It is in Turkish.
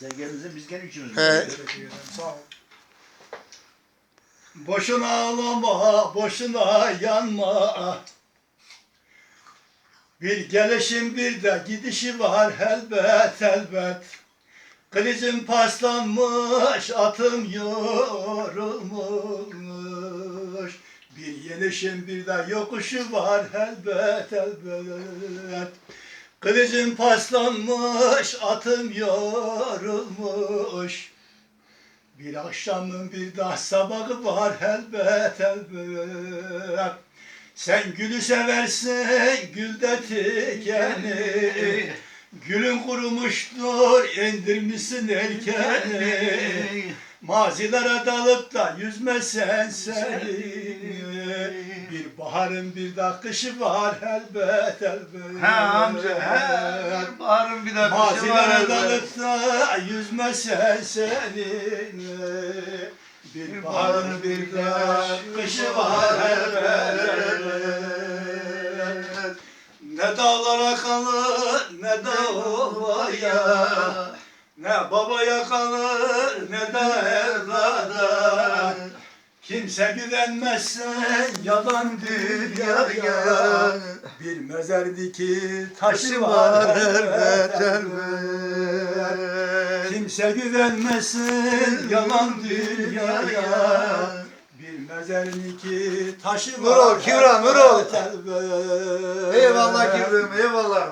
Sen geldin biz gene üçümüz. He. Sağ ol. Boşuna ağlama, boşuna yanma. Bir gelişin bir de gidişi var elbet elbet. Kılıcım paslanmış, atım yorulmuş. Bir gelişin bir de yokuşu var elbet elbet. Kılıcım paslanmış, atım yorulmuş. Bir akşamın bir daha sabahı var elbet elbet. Sen gülü seversin, gülde tikeni. Gülün kurumuştur, indirmişsin erkeni. Mazilere dalıp da yüzmesen seni. Bir baharın bir de kışı var elbet elbet. He amca he. Baharın bir de kışı var. Elbet. dalıp da yüzmesen senin Bir baharın bir de kışı var elbet Ne dağlara kalır ne de ovaya Ne babaya kalır Kimse güvenmezsen yalan dünyaya Bir mezar diki taşı var elbet elbet Kimse güvenmesin yalan dünyaya Bir mezar diki taşı var Nurol, Kivra, Nurol. elbet elbet. Eyvallah Kibrem eyvallah.